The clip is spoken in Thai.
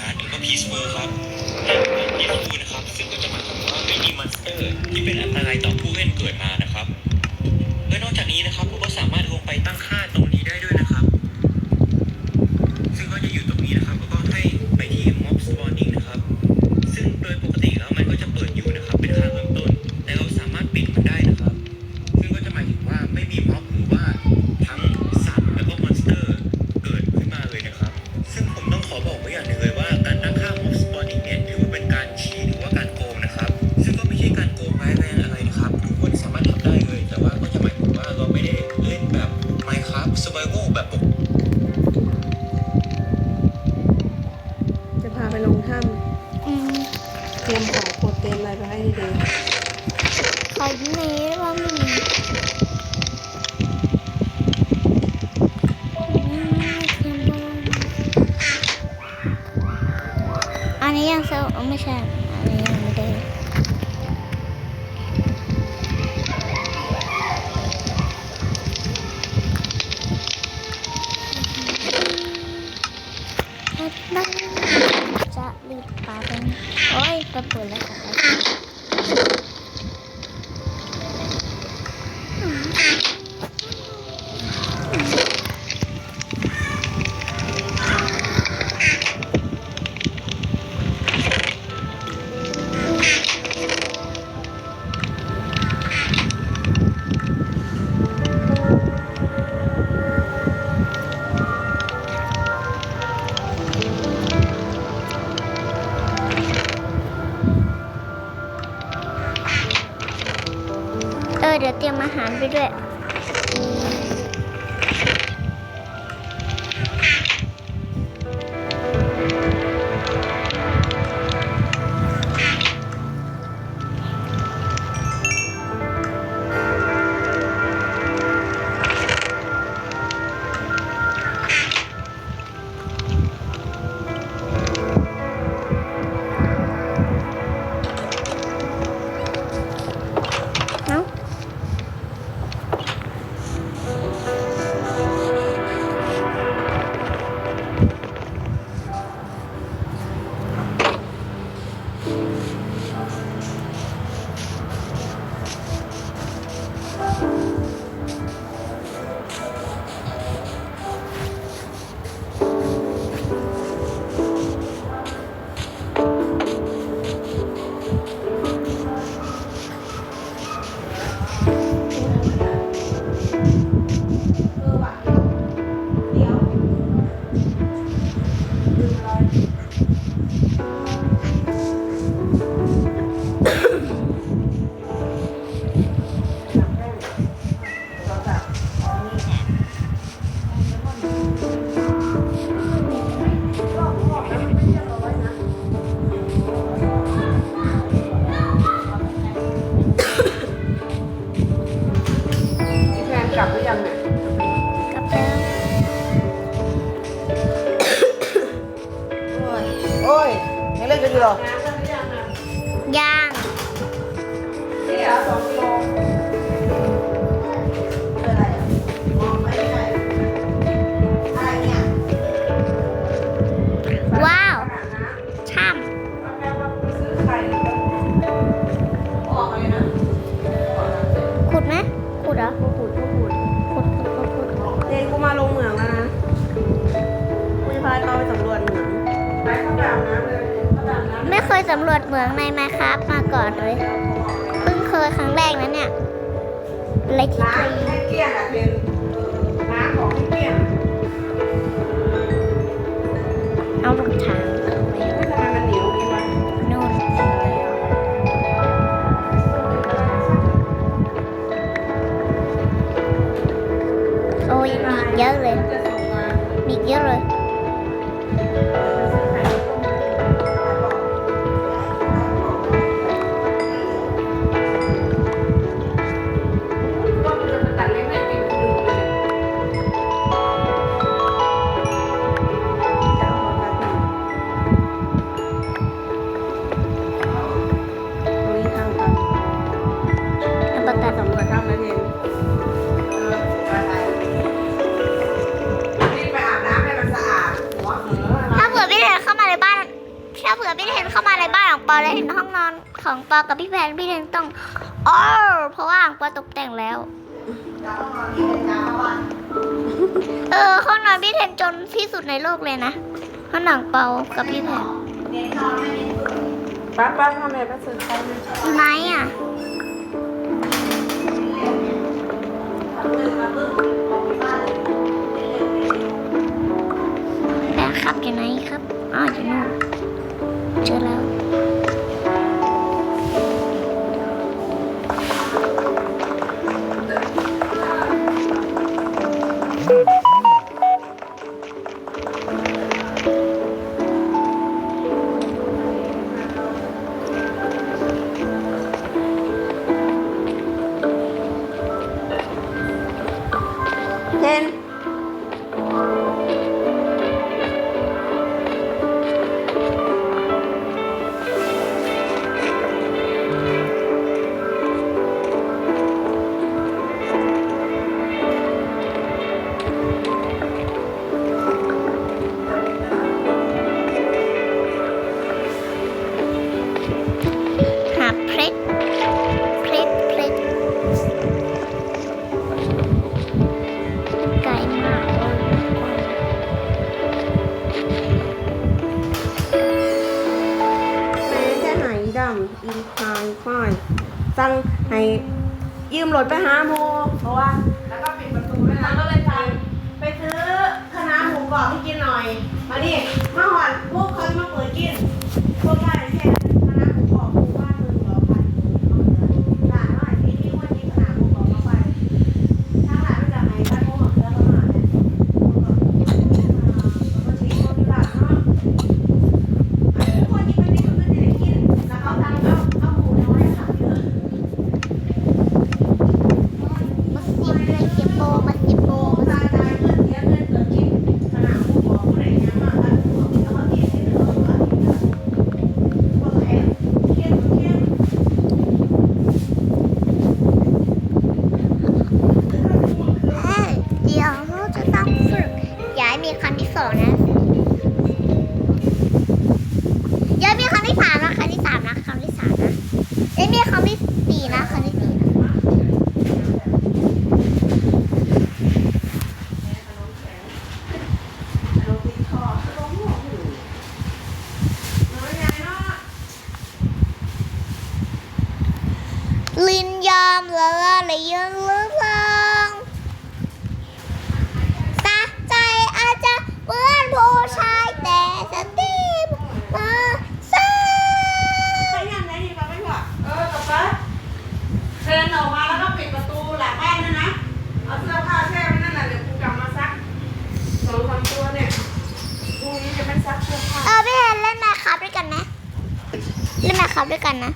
หาหนึ่งก็พีซฟูลครับพีซฟูลนะครับ ซึ่งก็จะหมายความว่าไม่มีมอนสเตอร์ที่เป็นอันตรายต่อผู้เล่นเกิดมานะครับและนอกจากนี้นะครับผู้ก็สามารถลงไปตั้งค่า siya. Ayan, madali. At bakit sa liparan? Oy, papula. 着电鳗 tiêm. เล่นกันอยู่เหรอยังนี่เหรอสองกิโล สำรวจเหมืองในมาครับมาก่อนเลยเพิ่งเคยครั้งแรกนะเนี่ยอะไรที่ล้างให้เกลี้ยงอะเป็นาของให้เกลียงเอารงท้าไม่ทำมันเหนียวดีมั้ยโน่นโอ้ยเยอะเลยมีเยอะเลย ถ้าเผื่อพี่เทนเข้ามาในบ้านของปอแล้วเห็นห้องนอนของปอกับพี่แพนพี่เทนต้องอ๋อเพราะว่าของปอตกแต่งแล้ว เออห้องนอนพี่เทนจนที่สุดในโลกเลยนะห้องนอนเปากับพี่แพนป้าป้าทำไมป้าซื้อข้าวมาอยู่ไหนอะแบงค์ครับอยู่ไหนครับอ๋ออยู่นู่น เจอำอีพายค่อยสั่งให้ยืมรถไปหาโมเพราะว่า แล้วก็ปิดประตูไว้แล้วก็เลยสั่งไปซื้อคณะน้าหมูกรอบให้กินหน่อย มาดิมาหอนพวกเขาจะมาเปิดกิน พวกบ้านแค่คณะน้าหมูกรอบหมู่บ้านหนึ่งเหรอพันหลานว่าที่นี่วันนี้คณะน้าหมูกรอบมาไปทางหลานมาจากไหนบ้านพวกหมอเสือประมาณเนี่ยก็ชี้คนที่หลานเนาะ ทุกคนนี้มันไม่ทำเพื่อจะได้กิน แล้วเขาทำเอาเอาหมูน้อยค่ะเยอะ มาสิบเลยเก็บโบมาสิบโบ โอ้ตายตายเพื่อนเสียเงินเกิดกินขนาดหมูบอกผู้ใดเนี่ยมาอันหมูแล้วก็กินที่เหลือก็อันนี้นะพวกแอนเที่ยงเที่ยง เอ้ยเดี๋ยวเราจะต้องฝึกย้ายมีครั้งที่สองนะย้ายมีครั้งที่สามนะครั้งที่สามนะครั้งที่สามนะย้ายมีครั้งที่สี่นะครั้งที่สี่นะ เราตีคอร้องหัวหูน้อยใหญ่เนาะ ลินยอมละละเลยยืนเรื่องสะใจอาจจะเหมือนผู้ชายแต่สติมาซา ไปยังไงดีป่ะไม่บอกเออกลับไปเดินออกมาแล้วก็ปิดประตูหลังบ้านด้วยนะ เอาเสื้อผ้าแช่ไว้นั่นแหละเดี๋ยวกูกลับมาซัก สองสามตัวเนี่ยพรุ่งนี้จะไม่ซักเสื้อผ้า เออพี่เฮนเล่นแมคครับด้วยกันไหมเล่นแมคครับด้วยกันนะ